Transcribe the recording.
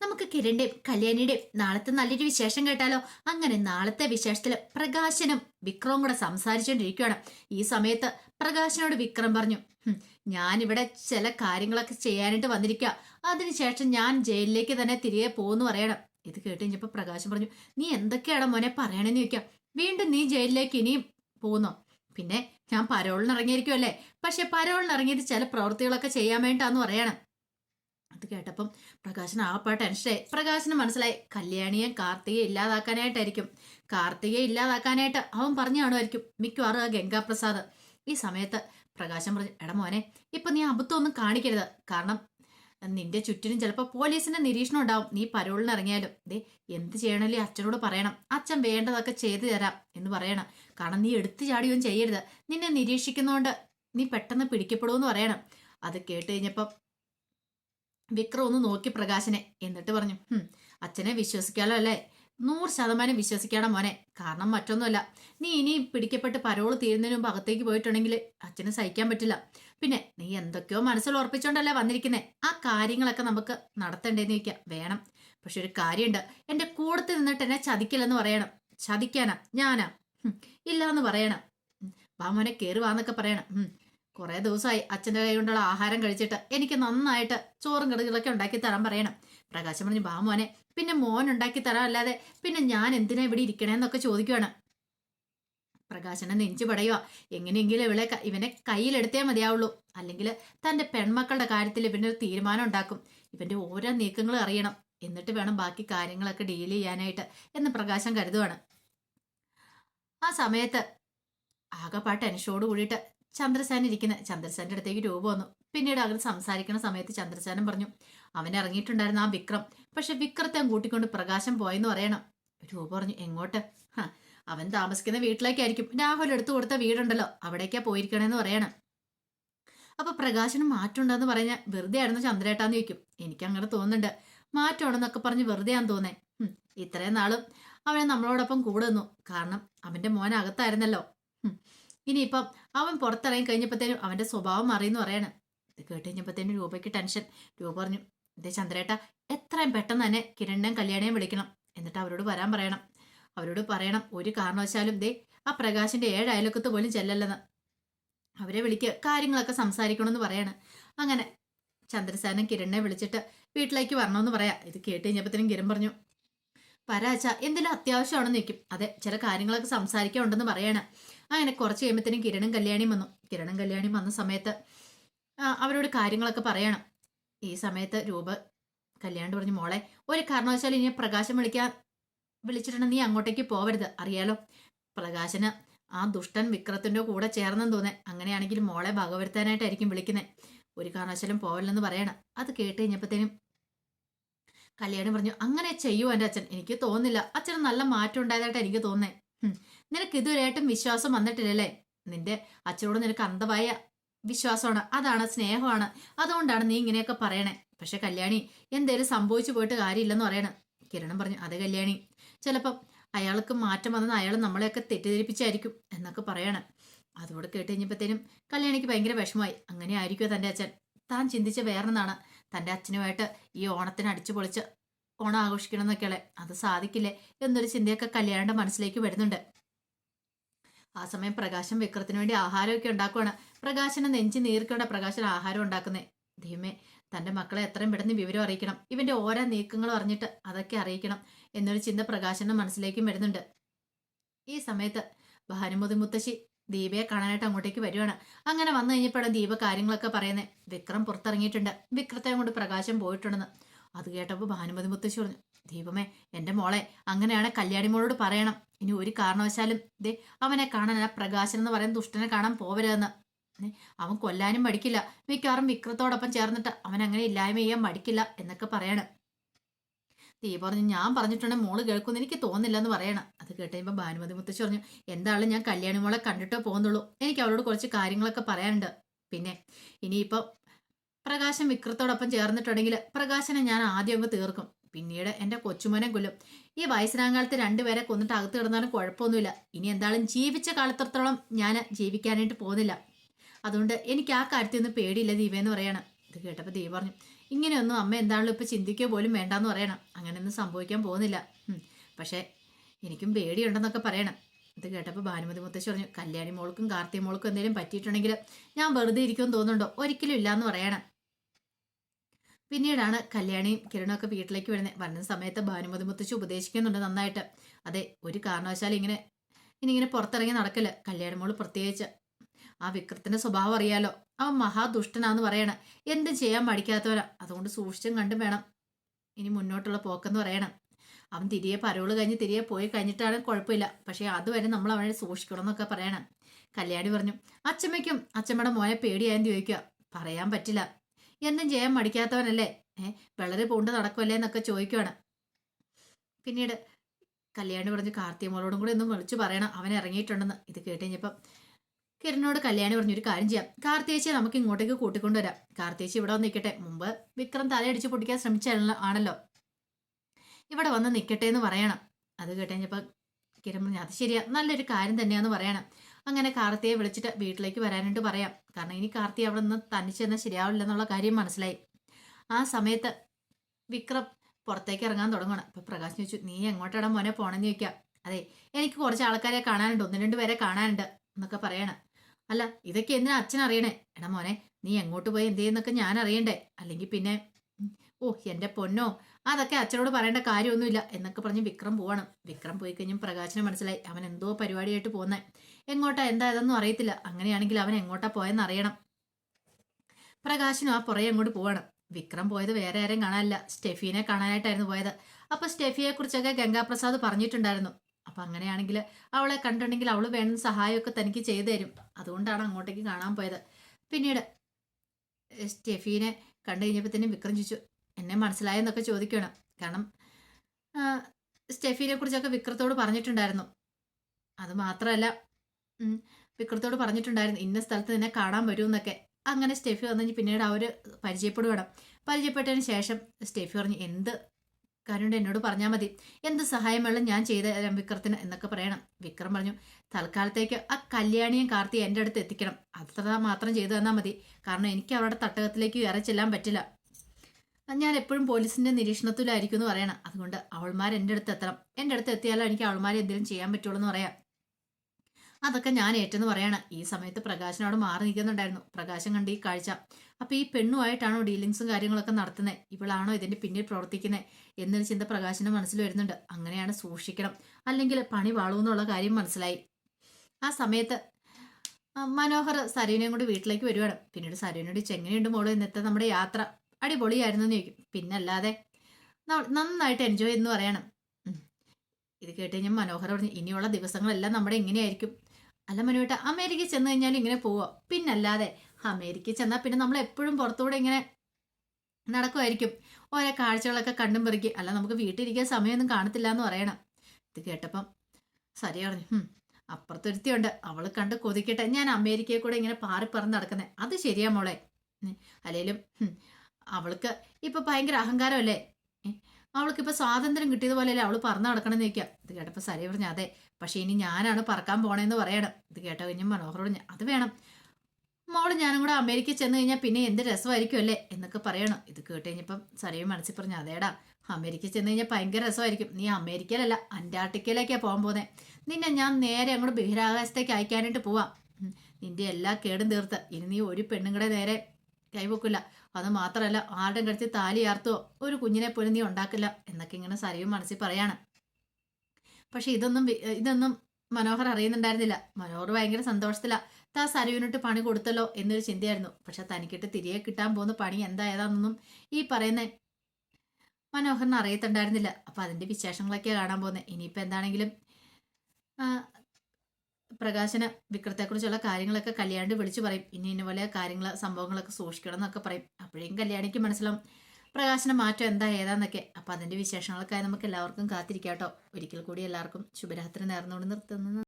നമുക്ക് കിരണിന്റെയും കല്യാണിയുടെയും നാളത്തെ നല്ലൊരു വിശേഷം കേട്ടാലോ? അങ്ങനെ നാളത്തെ വിശേഷത്തിൽ പ്രകാശനും വിക്രവും കൂടെ സംസാരിച്ചുകൊണ്ടിരിക്കുകയാണ് ഈ സമയത്ത് പ്രകാശനോട് വിക്രം പറഞ്ഞു "ഹും, ഞാനിവിടെ ചില കാര്യങ്ങളൊക്കെ ചെയ്യാനായിട്ട് വന്നിരിക്കുക അതിനുശേഷം ഞാൻ ജയിലിലേക്ക് തന്നെ തിരികെ പോകുന്നു പറയണം. ഇത് കേട്ട് കഴിഞ്ഞപ്പോൾ പ്രകാശം പറഞ്ഞു നീ എന്തൊക്കെയാണ് മോനെ പറയണെന്ന് ചോദിക്കാം. വീണ്ടും നീ ജയിലിലേക്ക് ഇനിയും പോകുന്നോ? പിന്നെ ഞാൻ പരോളിന് ഇറങ്ങിയിരിക്കുമല്ലേ പക്ഷെ പരോളിന് ഇറങ്ങിയിട്ട് ചില പ്രവൃത്തികളൊക്കെ ചെയ്യാൻ വേണ്ടാന്ന് പറയണം. അത് കേട്ടപ്പം പ്രകാശന് ആപ്പാ ടെൻഷനായി പ്രകാശന് മനസ്സിലായി. കല്യാണിയെ കാർത്തികയെ ഇല്ലാതാക്കാനായിട്ടായിരിക്കും. കാർത്തികയെ ഇല്ലാതാക്കാനായിട്ട് അവൻ പറഞ്ഞു കാണുമായിരിക്കും. മിക്കവാറും ആ ഗംഗാപ്രസാദ്. ഈ സമയത്ത് പ്രകാശം പറഞ്ഞു എടാ മോനെ ഇപ്പൊ നീ അബദ്ധമൊന്നും കാണിക്കരുത്. കാരണം നിന്റെ ചുറ്റിനും ചിലപ്പോൾ പോലീസിന്റെ നിരീക്ഷണം ഉണ്ടാവും. നീ പരോളിന് ഇറങ്ങിയാലും. ദേ എന്ത് ചെയ്യണല്ലേ അച്ഛനോട് പറയണം. അച്ഛൻ വേണ്ടതൊക്കെ ചെയ്തു തരാം എന്ന് പറയണം. കാരണം നീ എടുത്തു ചാടിയൊന്നും ചെയ്യരുത്. നിന്നെ നിരീക്ഷിക്കുന്നതുകൊണ്ട് നീ പെട്ടെന്ന് പിടിക്കപ്പെടുമെന്ന് പറയണം. അത് കേട്ട് കഴിഞ്ഞപ്പം വിക്രം ഒന്ന് നോക്കി പ്രകാശനെ. എന്നിട്ട് പറഞ്ഞു "ഹും, അച്ഛനെ വിശ്വസിക്കാലോ അല്ലേ? നൂറ് ശതമാനം വിശ്വസിക്കണം മോനെ. കാരണം മറ്റൊന്നുമല്ല. നീ ഇനി പിടിക്കപ്പെട്ട് പരോൾ തീരുന്നതിന് മുമ്പ് അകത്തേക്ക് പോയിട്ടുണ്ടെങ്കിൽ അച്ഛന് സഹിക്കാൻ പറ്റില്ല. പിന്നെ നീ എന്തൊക്കെയോ മനസ്സിൽ ഉറപ്പിച്ചോണ്ടല്ലേ വന്നിരിക്കുന്നേ. ആ കാര്യങ്ങളൊക്കെ നമുക്ക് നടത്തണ്ടേന്ന് ചോദിക്കാം. വേണം. പക്ഷെ ഒരു കാര്യമുണ്ട്. എന്റെ കൂടത്തിൽ നിന്നിട്ട് എന്നെ ചതിക്കില്ലെന്ന് പറയണം. ചതിക്കാനാ. ഞാനാ. ഇല്ല എന്ന് പറയണം. വാ മോനെ കേറി വാന്നൊക്കെ പറയണം. കുറെ ദിവസമായി അച്ഛന്റെ കൈ കൊണ്ടുള്ള ആഹാരം കഴിച്ചിട്ട് എനിക്ക് നന്നായിട്ട് ചോറും കടുകളൊക്കെ ഉണ്ടാക്കി തരാൻ പറയണം. പ്രകാശം പറഞ്ഞു ബാമോനെ പിന്നെ മോൻ ഉണ്ടാക്കി തരാൻ അല്ലാതെ പിന്നെ ഞാൻ എന്തിനാ ഇവിടെ ഇരിക്കണേന്നൊക്കെ ചോദിക്കുവാണ്. പ്രകാശനെ നെഞ്ചു പടയുക. എങ്ങനെയെങ്കിലും ഇവളെ ഇവനെ കയ്യിലെടുത്തേ മതിയാവുള്ളൂ. അല്ലെങ്കിൽ തന്റെ പെൺമക്കളുടെ കാര്യത്തിൽ ഇവന്റെ ഒരു തീരുമാനം ഉണ്ടാക്കും. ഇവന്റെ ഓരോ നീക്കങ്ങളും അറിയണം. എന്നിട്ട് വേണം ബാക്കി കാര്യങ്ങളൊക്കെ ഡീൽ ചെയ്യാനായിട്ട് എന്ന് പ്രകാശം കരുതുവാണ്. ആ സമയത്ത് ആകെപ്പാട്ട് ടെൻഷനോട് കൂടിയിട്ട് ചന്ദ്രസേന ഇരിക്കുന്ന. ചന്ദ്രസേന്റെ അടുത്തേക്ക് രൂപ വന്നു. പിന്നീട് അവർ സംസാരിക്കുന്ന സമയത്ത് ചന്ദ്രസേനൻ പറഞ്ഞു അവൻ ഇറങ്ങിയിട്ടുണ്ടായിരുന്ന ആ വിക്രം. പക്ഷെ വിക്രത്തെ കൂട്ടിക്കൊണ്ട് പ്രകാശം പോയെന്ന് പറയണം. രൂപ പറഞ്ഞു എങ്ങോട്ട്? അവൻ താമസിക്കുന്ന വീട്ടിലേക്കായിരിക്കും. രാഹുൽ എടുത്തു കൊടുത്ത വീടുണ്ടല്ലോ. അവിടേക്കാ പോയിരിക്കണേന്ന് പറയണം. അപ്പൊ പ്രകാശന് മാറ്റമുണ്ടെന്ന് പറഞ്ഞ വെറുതെ ആയിരുന്നു ചന്ദ്രേട്ടാന്ന് ചോദിക്കും. എനിക്ക് അങ്ങനെ തോന്നുന്നുണ്ട്. മാറ്റമാണെന്നൊക്കെ പറഞ്ഞ് വെറുതെ തോന്നേ. ഇത്രയും നാളും അവനെ നമ്മളോടൊപ്പം കൂടുന്നു കാരണം അവന്റെ ഉം, ഇനിയിപ്പം അവൻ പുറത്തിറങ്ങി കഴിഞ്ഞപ്പോഴത്തേനും അവന്റെ സ്വഭാവം മാറിയെന്ന് പറയാണ്. ഇത് കേട്ട് കഴിഞ്ഞപ്പോഴത്തേനും രൂപയ്ക്ക് ടെൻഷൻ രൂപ പറഞ്ഞു ഇതേ ചന്ദ്രേട്ട എത്രയും പെട്ടെന്ന് തന്നെ കിരണ്ണയും കല്യാണയും വിളിക്കണം. എന്നിട്ട് അവരോട് വരാൻ പറയണം. അവരോട് പറയണം ഒരു കാരണവശാലും ദേ ആ പ്രകാശിന്റെ ഏഴ് അയലക്കത്ത് പോലും ചെല്ലല്ലെന്ന്. അവരെ വിളിക്കുക കാര്യങ്ങളൊക്കെ സംസാരിക്കണമെന്ന് പറയാണ്. അങ്ങനെ ചന്ദ്രസേനൻ കിരണിനെ വിളിച്ചിട്ട് വീട്ടിലേക്ക് വരണമെന്ന് പറയാം. ഇത് കേട്ട് കഴിഞ്ഞപ്പോഴത്തേനും കിരൺ പറഞ്ഞു വരാച്ച എന്തെങ്കിലും അത്യാവശ്യമാണെന്ന് നിൽക്കും അതെ ചില കാര്യങ്ങളൊക്കെ സംസാരിക്കാനുണ്ടെന്ന് പറയാണ്. അങ്ങനെ കുറച്ച് കഴിയുമ്പോഴത്തേനും കിരണും കല്യാണിയും വന്നു. കിരണും കല്യാണിയും വന്ന സമയത്ത് അവരോട് കാര്യങ്ങളൊക്കെ പറയണം. ഈ സമയത്ത് രൂപ കല്യാണ്ട് പറഞ്ഞു മോളെ ഒരു കാരണവശാലും ഇനി പ്രകാശം വിളിക്കാൻ വിളിച്ചിട്ടുണ്ടെങ്കിൽ നീ അങ്ങോട്ടേക്ക് പോവരുത്. അറിയാലോ പ്രകാശന് ആ ദുഷ്ടൻ വിക്രത്തിന്റെ കൂടെ ചേർന്നെന്ന് തോന്നേ. അങ്ങനെയാണെങ്കിൽ മോളെ ഭാഗവരുത്താനായിട്ടായിരിക്കും വിളിക്കുന്നത് ഒരു കാരണവശാലും പോവല്ലെന്ന് പറയണം. അത് കേട്ട് കഴിഞ്ഞപ്പോഴത്തേനും കല്യാണി പറഞ്ഞു അങ്ങനെ ചെയ്യൂ എന്റെ അച്ഛൻ. എനിക്ക് തോന്നില്ല അച്ഛന് നല്ല മാറ്റം ഉണ്ടായതായിട്ട് എനിക്ക് തോന്നേ നിനക്ക് ഇതുവരെയായിട്ടും വിശ്വാസം വന്നിട്ടില്ലല്ലേ? നിന്റെ അച്ഛനോട് നിനക്ക് അന്ധമായ വിശ്വാസമാണ്. അതാണ് സ്നേഹമാണ്. അതുകൊണ്ടാണ് നീ ഇങ്ങനെയൊക്കെ പറയണേ. പക്ഷെ കല്യാണി എന്തേലും സംഭവിച്ചു പോയിട്ട് കാര്യമില്ലെന്ന് പറയണം. കിരണം പറഞ്ഞു അതെ കല്യാണി. ചിലപ്പം അയാൾക്ക് മാറ്റം വന്നത് അയാൾ നമ്മളെയൊക്കെ തെറ്റിദ്ധരിപ്പിച്ചായിരിക്കും എന്നൊക്കെ പറയണം. അതോട് കേട്ട് കഴിഞ്ഞപ്പോഴത്തേനും കല്യാണിക്ക് ഭയങ്കര വിഷമമായി. അങ്ങനെ ആയിരിക്കുമോ തന്റെ അച്ഛൻ? താൻ ചിന്തിച്ച വേറൊന്നാണ്. തന്റെ അച്ഛനുമായിട്ട് ഈ ഓണത്തിന് അടിച്ചു പൊളിച്ച് ഓണം ആഘോഷിക്കണം എന്നൊക്കെയല്ലേ അത് സാധിക്കില്ലേ? എന്നൊരു ചിന്തയൊക്കെ കല്യാണിന്റെ മനസ്സിലേക്ക് വരുന്നുണ്ട്. ആ സമയം പ്രകാശം വിക്രത്തിന് വേണ്ടി ആഹാരമൊക്കെ ഉണ്ടാക്കുവാണ്. പ്രകാശനെ നെഞ്ചി നീർക്കേണ്ട പ്രകാശൻ ആഹാരം ഉണ്ടാക്കുന്നേ. ദൈവമേ തന്റെ മക്കളെ എത്രയും പെട്ടെന്ന് വിവരം അറിയിക്കണം. ഇവന്റെ ഓരോ നീക്കങ്ങളും അറിഞ്ഞിട്ട് അതൊക്കെ അറിയിക്കണം എന്നൊരു ചിന്ത പ്രകാശന്റെ മനസ്സിലേക്കും വരുന്നുണ്ട്. ഈ സമയത്ത് ഭാനുമതി മുത്തശ്ശി ദീപയെ കാണാനായിട്ട് അങ്ങോട്ടേക്ക് വരുവാണ്. അങ്ങനെ വന്നു കഴിഞ്ഞപ്പോഴാണ് ദീപ കാര്യങ്ങളൊക്കെ പറയുന്നത് വിക്രം പുറത്തിറങ്ങിയിട്ടുണ്ട്. വിക്രത്തെ അങ്ങോട്ട് പ്രകാശം പോയിട്ടുണ്ടെന്ന്. അത് കേട്ടപ്പോൾ ഭാനുമതി മുത്തശ്ശി പറഞ്ഞു ദീപമേ എന്റെ മോളെ അങ്ങനെയാണ് കല്യാണി മോളോട് പറയണം. ഇനി ഒരു കാരണവശാലും ദേ അവനെ കാണാൻ ആ പ്രകാശൻ എന്ന് പറയുന്ന ദുഷ്ടനെ കാണാൻ പോവരുതെന്ന്. അവൻ കൊല്ലാനും മടിക്കില്ല. മിക്കവാറും വിക്രത്തോടൊപ്പം ചേർന്നിട്ട് അവൻ അങ്ങനെ ഇല്ലായ്മ ചെയ്യാൻ മടിക്കില്ല എന്നൊക്കെ പറയാണ്. ദീപ പറഞ്ഞു ഞാൻ പറഞ്ഞിട്ടുണ്ടെങ്കിൽ മോൾ കേൾക്കുമെന്ന് എനിക്ക് തോന്നില്ല എന്ന് പറയണം. അത് കേട്ടുകഴിയുമ്പോൾ ഭാനുമതി മുത്തശ്ശി പറഞ്ഞു എന്താണ് ഞാൻ കല്യാണി മോളെ കണ്ടിട്ടേ പോകുന്നുള്ളൂ. എനിക്ക് അവളോട് കുറച്ച് കാര്യങ്ങളൊക്കെ പറയാനുണ്ട്. പിന്നെ ഇനിയിപ്പോൾ പ്രകാശം വിക്രത്തോടൊപ്പം ചേർന്നിട്ടുണ്ടെങ്കിൽ പ്രകാശനെ ഞാൻ ആദ്യം അങ്ങ് തീർക്കും. പിന്നീട് എന്റെ കൊച്ചുമോനെ കൊല്ലും. ഈ വയസ്സിനാങ്കാലത്ത് രണ്ടുപേരെ കൊന്നിട്ട് അകത്ത് കിടന്നാലും കുഴപ്പമൊന്നുമില്ല. ഇനി എന്തായാലും ജീവിച്ച കാലത്തോളം ഞാൻ ജീവിക്കാനായിട്ട് പോകുന്നില്ല. അതുകൊണ്ട് എനിക്ക് ആ കാര്യത്തിൽ ഒന്നും പേടിയില്ല എന്ന് പറയാണ്. ഇത് കേട്ടപ്പോൾ ദീപ പറഞ്ഞു ഇങ്ങനെയൊന്നും അമ്മ എന്താണല്ലോ ഇപ്പൊ ചിന്തിക്കുക പോലും വേണ്ടാന്ന് പറയണം. അങ്ങനെയൊന്നും സംഭവിക്കാൻ പോകുന്നില്ല. പക്ഷേ എനിക്കും പേടിയുണ്ടെന്നൊക്കെ പറയണം. ഇത് കേട്ടപ്പോൾ ഭാനുമതി മുത്തശ്ശി പറഞ്ഞു കല്യാണി മോൾക്കും കാർത്തി മോൾക്കും എന്തെങ്കിലും പറ്റിയിട്ടുണ്ടെങ്കിൽ ഞാൻ വെറുതെ ഇരിക്കുമെന്ന് തോന്നുന്നുണ്ടോ? ഒരിക്കലും ഇല്ലയെന്ന് പറയണം. പിന്നീടാണ് കല്യാണിയും കിരണൊക്കെ വീട്ടിലേക്ക് വരുന്നത്. വരുന്ന സമയത്ത് ഭാനുമതി മുത്തശ്ശി ഉപദേശിക്കുന്നുണ്ട് നന്നായിട്ട്. അതെ ഒരു കാരണവശാലും ഇങ്ങനെ ഇനി ഇങ്ങനെ പുറത്തിറങ്ങി നടക്കില്ല. കല്യാണി മോൾ പ്രത്യേകിച്ച് ആ വിക്രത്തിന്റെ സ്വഭാവം അറിയാലോ. അവൻ മഹാദുഷ്ടനാന്ന് പറയണ. എന്ത് ചെയ്യാൻ മടിക്കാത്തവനാ. അതുകൊണ്ട് സൂക്ഷിച്ചും കണ്ടും വേണം. ഇനി മുന്നോട്ടുള്ള പോക്കെന്ന് പറയണം. അവൻ തിരികെ പരോൾ കഴിഞ്ഞ് തിരികെ പോയി കഴിഞ്ഞിട്ടാണ് കുഴപ്പമില്ല. പക്ഷേ അതുവരെ നമ്മൾ അവനെ സൂക്ഷിക്കണം എന്നൊക്കെ പറയണം. കല്യാണി പറഞ്ഞു അച്ചമ്മയ്ക്കും അച്ചമ്മയുടെ മോനെ പേടിയായെന്ന് ചോദിക്കുക പറയാൻ പറ്റില്ല. എന്നും ചെയ്യാൻ മടിക്കാത്തവനല്ലേ? ഏഹ് വളരെ പോണ്ട് നടക്കുമല്ലേ എന്നൊക്കെ ചോദിക്കുവാണ്. പിന്നീട് കല്യാണി പറഞ്ഞു കാർത്തിക മോളോടും കൂടി ഒന്നും വിളിച്ചു പറയണം. അവൻ ഇറങ്ങിയിട്ടുണ്ടെന്ന്. ഇത് കേട്ട് കഴിഞ്ഞപ്പം കിരണിനോട് കല്യാണി പറഞ്ഞു ഒരു കാര്യം ചെയ്യാം. കാർത്തിയേച്ചിയെ നമുക്ക് ഇങ്ങോട്ടേക്ക് കൂട്ടിക്കൊണ്ടുവരാം. കാർത്തിയേച്ചി ഇവിടെ വന്ന് നിൽക്കട്ടെ മുമ്പ് വിക്രം തലയടിച്ച് പൊട്ടിക്കാൻ ശ്രമിച്ച ആണല്ലോ. ഇവിടെ വന്ന് നിൽക്കട്ടെ എന്ന് പറയണം. അത് കേട്ടുകഴിഞ്ഞപ്പോൾ കിരൺ പറഞ്ഞു അത് ശരിയാ നല്ലൊരു കാര്യം തന്നെയാന്ന് പറയണം. അങ്ങനെ കാർത്തിയെ വിളിച്ചിട്ട് വീട്ടിലേക്ക് വരാനായിട്ട് പറയാം. കാരണം ഇനി കാർത്തി അവിടെ നിന്ന് തനിച്ച് തന്നെ ശരിയാവില്ല എന്നുള്ള കാര്യം മനസ്സിലായി. ആ സമയത്ത് വിക്രം പുറത്തേക്ക് ഇറങ്ങാൻ തുടങ്ങണം അപ്പൊ പ്രകാശ് ചോദിച്ചു നീ എങ്ങോട്ടാണ് മോനെ പോണെന്ന് ചോദിക്കാം? അതെ എനിക്ക് കുറച്ച് ആൾക്കാരെ കാണാനുണ്ട്. ഒന്ന് രണ്ട് പേരെ കാണാനുണ്ട് എന്നൊക്കെ പറയണം. അല്ല ഇതൊക്കെ എന്തിനാ അച്ഛൻ അറിയണേ? എടാ മോനെ നീ എങ്ങോട്ട് പോയി എന്ത് ചെയ്യുന്നൊക്കെ ഞാൻ അറിയണ്ടേ? അല്ലെങ്കിൽ പിന്നെ ഓ എന്റെ പൊന്നോ അതൊക്കെ അച്ഛനോട് പറയേണ്ട കാര്യമൊന്നുമില്ല എന്നൊക്കെ പറഞ്ഞ് വിക്രം പോവാണ്. വിക്രം പോയി കഴിഞ്ഞും പ്രകാശിനെ മനസ്സിലായി. അവൻ എന്തോ പരിപാടിയായിട്ട് പോകുന്നേ എങ്ങോട്ടാ എന്താ ഇതൊന്നും അറിയത്തില്ല. അങ്ങനെയാണെങ്കിൽ അവൻ എങ്ങോട്ടാ പോയെന്ന് അറിയണം. പ്രകാശനും ആ പുറകെ അങ്ങോട്ട് പോവാണ്. വിക്രം പോയത് വേറെ ആരെയും കാണാനില്ല. സ്റ്റെഫീനെ കാണാനായിട്ടായിരുന്നു പോയത്. അപ്പൊ സ്റ്റെഫിയെ കുറിച്ചൊക്കെ ഗംഗാപ്രസാദ് പറഞ്ഞിട്ടുണ്ടായിരുന്നു. അപ്പൊ അങ്ങനെയാണെങ്കിൽ അവളെ കണ്ടിട്ടുണ്ടെങ്കിൽ അവൾ വേണ്ട സഹായമൊക്കെ തനിക്ക് ചെയ്തു തരും. അതുകൊണ്ടാണ് അങ്ങോട്ടേക്ക് കാണാൻ പോയത്. പിന്നീട് സ്റ്റെഫീനെ കണ്ടു കഴിഞ്ഞപ്പോൾ തന്നെ വിക്രം ചോദിച്ചു എന്നെ മനസ്സിലായെന്നൊക്കെ ചോദിക്കണം കാരണം സ്റ്റെഫീനെ കുറിച്ചൊക്കെ വിക്രത്തോട് പറഞ്ഞിട്ടുണ്ടായിരുന്നു. അത് മാത്രമല്ല വിക്രത്തോട് പറഞ്ഞിട്ടുണ്ടായിരുന്നു ഇന്ന സ്ഥലത്ത് നിന്നെ കാണാൻ വരുമെന്നൊക്കെ. അങ്ങനെ സ്റ്റെഫി വന്നു പിന്നീട് അവർ പരിചയപ്പെടുകയാണ് പരിചയപ്പെട്ടതിന് ശേഷം സ്റ്റെഫി പറഞ്ഞു എന്ത് കാര്യം എന്നോട് പറഞ്ഞാൽ മതി. എന്ത് സഹായം വേണം ഞാൻ ചെയ്ത വിക്രത്തിന് എന്നൊക്കെ പറയണം. വിക്രം പറഞ്ഞു തൽക്കാലത്തേക്ക് ആ കല്യാണിയും കാർത്തി എന്റെ അടുത്ത് എത്തിക്കണം. അത്ര മാത്രം ചെയ്തു തന്നാൽ മതി. കാരണം എനിക്ക് അവരുടെ തട്ടകത്തിലേക്ക് വേറെ ചെല്ലാൻ പറ്റില്ല. ഞാൻ എപ്പോഴും പോലീസിന്റെ നിരീക്ഷണത്തിലായിരിക്കും എന്ന് പറയണം. അതുകൊണ്ട് അവൾമാർ എന്റെ അടുത്ത് എത്തണം. എന്റെ അടുത്ത് എത്തിയാലോ എനിക്ക് അവൾമാരെ എന്തെങ്കിലും ചെയ്യാൻ പറ്റുള്ളൂ എന്ന് പറയാം. അതൊക്കെ ഞാൻ ഏറ്റെന്ന് പറയണം. ഈ സമയത്ത് പ്രകാശൻ അവിടെ മാറി നിൽക്കുന്നുണ്ടായിരുന്നു. പ്രകാശം കണ്ട് ഈ കാഴ്ച. അപ്പൊ ഈ പെണ്ണുമായിട്ടാണോ ഡീലിങ്സും കാര്യങ്ങളൊക്കെ നടത്തുന്നത് ഇവളാണോ ഇതിന്റെ പിന്നിൽ പ്രവർത്തിക്കുന്നത് എന്നൊരു ചിന്ത പ്രകാശന്റെ മനസ്സിൽ വരുന്നുണ്ട്. അങ്ങനെയാണ് സൂക്ഷിക്കണം. അല്ലെങ്കിൽ പണി വാളൂന്നുള്ള കാര്യം മനസ്സിലായി. ആ സമയത്ത് മനോഹർ സരുവിനെയും കൂടി വീട്ടിലേക്ക് വരുവാണ്. പിന്നീട് സരുവിനോട് ചെങ്ങനെയുണ്ട് മോൾ ഇന്നത്തെ നമ്മുടെ യാത്ര? അടിപൊളിയായിരുന്നു എന്ന് ചോദിക്കും. പിന്നല്ലാതെ നന്നായിട്ട് എൻജോയ് എന്ന് പറയണം. ഇത് കേട്ട് കഴിഞ്ഞാൽ മനോഹർ പറഞ്ഞു ഇനിയുള്ള ദിവസങ്ങളെല്ലാം നമ്മുടെ എങ്ങനെയായിരിക്കും അല്ല മനുവേട്ട അമേരിക്കയിൽ ചെന്ന് കഴിഞ്ഞാൽ ഇങ്ങനെ പോവുക പിന്നല്ലാതെ അമേരിക്കയിൽ ചെന്നാൽ പിന്നെ നമ്മൾ എപ്പോഴും പുറത്തൂടെ ഇങ്ങനെ നടക്കുമായിരിക്കും. ഓരോ കാഴ്ചകളൊക്കെ കണ്ടും പെറുക്കി. അല്ല നമുക്ക് വീട്ടിലിരിക്കാൻ സമയമൊന്നും കാണത്തില്ല എന്ന് പറയണം. ഇത് കേട്ടപ്പം സരി പറഞ്ഞു "ഹും, അപ്പുറത്തൊരുത്തിയുണ്ട്. അവൾ കണ്ട് കൊതിക്കട്ടെ. ഞാൻ അമേരിക്കയിൽ കൂടെ ഇങ്ങനെ പാറി പറന്ന് നടക്കുന്നത് അത് ശരിയാ മോളെ. അല്ലെങ്കിലും അവൾക്ക് ഇപ്പൊ ഭയങ്കര അഹങ്കാരമല്ലേ? അവൾക്ക് അവൾക്കിപ്പോ സ്വാതന്ത്ര്യം കിട്ടിയതുപോലെയല്ലേ അവൾ പറന്ന് നടക്കണം എന്ന് ചോദിക്കാം. ഇത് കേട്ടപ്പോ സരി പറഞ്ഞു അതെ പക്ഷെ ഇനി ഞാനാണ് പറക്കാൻ പോണേന്ന് പറയണം. ഇത് കേട്ട കഴിഞ്ഞ് മനോഹരോട് അത് വേണം. മോൾ ഞാനും കൂടെ അമേരിക്കയിൽ ചെന്ന് കഴിഞ്ഞാൽ പിന്നെ എന്ത് രസമായിരിക്കും അല്ലേ? എന്നൊക്കെ പറയണം. ഇത് കേട്ട് കഴിഞ്ഞപ്പം സരയും മനസ്സിൽ പറഞ്ഞു അതേടാ അമേരിക്കയിൽ ചെന്ന് കഴിഞ്ഞാൽ ഭയങ്കര രസമായിരിക്കും. നീ അമേരിക്കയിലല്ല അന്റാർട്ടിക്കയിലേക്കാ പോകാൻ പോകുന്നത് നിന്നെ ഞാൻ നേരെ അങ്ങോട്ട് ബഹിരാകാശത്തേക്ക് അയക്കാനായിട്ട് പോവാം. നിന്റെ എല്ലാ കേടും തീർത്ത്. ഇനി നീ ഒരു പെണ്ണുങ്ങളെ നേരെ കൈവക്കില്ല. അത് മാത്രമല്ല ആരുടെ കടുത്ത് താലി ആർത്തോ ഒരു കുഞ്ഞിനെ പോലും നീ ഉണ്ടാക്കില്ല. എന്നൊക്കെ ഇങ്ങനെ സരയും മനസ്സിൽ പറയാണ്. പക്ഷെ ഇതൊന്നും ഇതൊന്നും മനോഹർ അറിയുന്നുണ്ടായിരുന്നില്ല. മനോഹർ ഭയങ്കര സന്തോഷത്തിലാ. താ സരുവിനിട്ട് പണി കൊടുത്തല്ലോ എന്നൊരു ചിന്തയായിരുന്നു. പക്ഷെ തനിക്കിട്ട് തിരികെ കിട്ടാൻ പോകുന്ന പണി എന്താ ഏതാണെന്നൊന്നും ഈ പറയുന്ന മനോഹറിന് അറിയത്തുണ്ടായിരുന്നില്ല. അപ്പൊ അതിന്റെ വിശേഷങ്ങളൊക്കെ കാണാൻ പോകുന്നത് ഇനിയിപ്പോ എന്താണെങ്കിലും പ്രകാശന വിക്രത്തെക്കുറിച്ചുള്ള കാര്യങ്ങളൊക്കെ കല്യാണി വിളിച്ചു പറയും. ഇനി ഇന്ന പോലെ കാര്യങ്ങൾ സംഭവങ്ങളൊക്കെ സൂക്ഷിക്കണം എന്നൊക്കെ പറയും. അപ്പോഴേക്കും കല്യാണിക്ക് മനസ്സിലാവും. പ്രകാശന മാറ്റം എന്താ ഏതാന്നൊക്കെ. അപ്പൊ അതിന്റെ വിശേഷങ്ങൾക്കായി നമുക്ക് എല്ലാവർക്കും കാത്തിരിക്കാം കേട്ടോ ഒരിക്കൽ കൂടി എല്ലാവർക്കും ശുഭരാത്രി നേർന്നുകൊണ്ട് നിർത്തുന്നു.